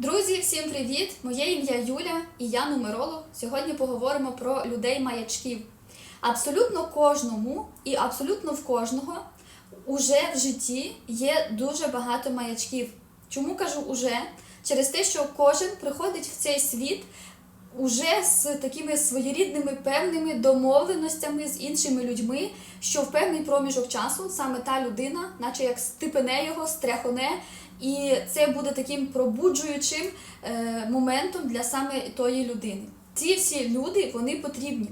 Друзі, всім привіт! Моє ім'я Юля і я нумеролог. Сьогодні поговоримо про людей-маячків. Абсолютно кожному і абсолютно в кожного уже в житті є дуже багато маячків. Чому кажу уже? Через те, що кожен приходить в цей світ уже з такими своєрідними певними домовленостями з іншими людьми, що в певний проміжок часу саме та людина, наче як стипене його, стряхоне, і це буде таким пробуджуючим е, моментом для саме тої людини. Ці всі люди вони потрібні.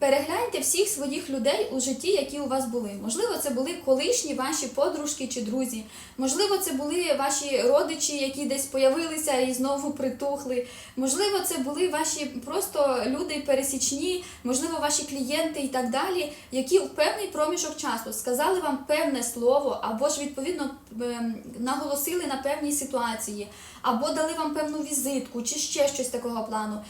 Перегляньте всіх своїх людей у житті, які у вас були. Можливо, це були колишні ваші подружки чи друзі. Можливо, це були ваші родичі, які десь появилися і знову притухли. Можливо, це були ваші просто люди пересічні, можливо, ваші клієнти і так далі, які в певний проміжок часу сказали вам певне слово, або ж відповідно ем, наголосили на певній ситуації, або дали вам певну візитку, чи ще щось такого плану.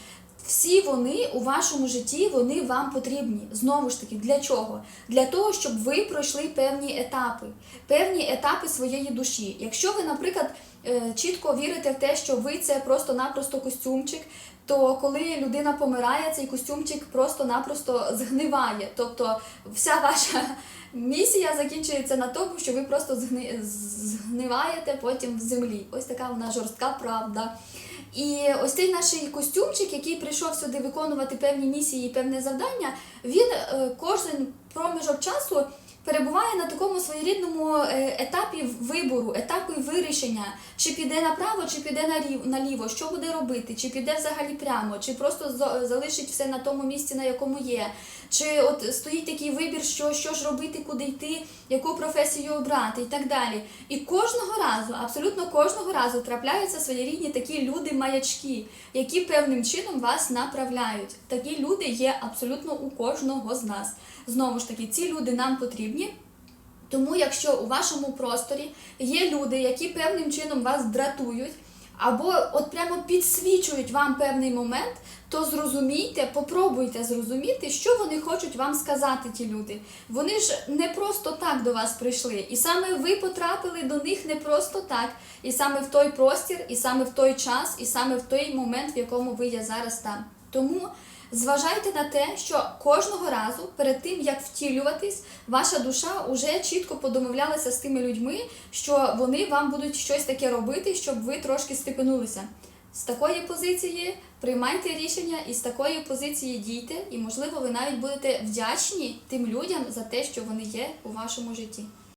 Всі вони у вашому житті вони вам потрібні. Знову ж таки, для чого? Для того, щоб ви пройшли певні етапи, певні етапи своєї душі. Якщо ви, наприклад, е, чітко вірите в те, що ви це просто-напросто костюмчик, то коли людина помирає, цей костюмчик просто-напросто згниває. Тобто вся ваша місія закінчується на тому, що ви просто згни... згниваєте потім в землі. Ось така вона жорстка правда. І ось цей наш костюмчик, який прийшов сюди виконувати певні місії і певне завдання, він е, кожен проміжок часу перебуває на такому своєрідному е, етапі вибору, етапі вирішення, чи піде направо, чи піде наліво, що буде робити, чи піде взагалі прямо, чи просто залишить все на тому місці, на якому є. Чи от стоїть такий вибір, що, що ж робити, куди йти, яку професію обрати і так далі. І кожного разу, абсолютно кожного разу трапляються своєрідні такі люди-маячки, які певним чином вас направляють. Такі люди є абсолютно у кожного з нас. Знову ж таки, ці люди нам потрібні. Тому, якщо у вашому просторі є люди, які певним чином вас дратують, або от прямо підсвічують вам певний момент, то зрозумійте, попробуйте зрозуміти, що вони хочуть вам сказати, ті люди. Вони ж не просто так до вас прийшли, і саме ви потрапили до них не просто так, і саме в той простір, і саме в той час, і саме в той момент, в якому ви є зараз там. Тому зважайте на те, що кожного разу перед тим як втілюватись, ваша душа вже чітко подомовлялася з тими людьми, що вони вам будуть щось таке робити, щоб ви трошки степенулися. З такої позиції приймайте рішення і з такої позиції дійте, і можливо ви навіть будете вдячні тим людям за те, що вони є у вашому житті.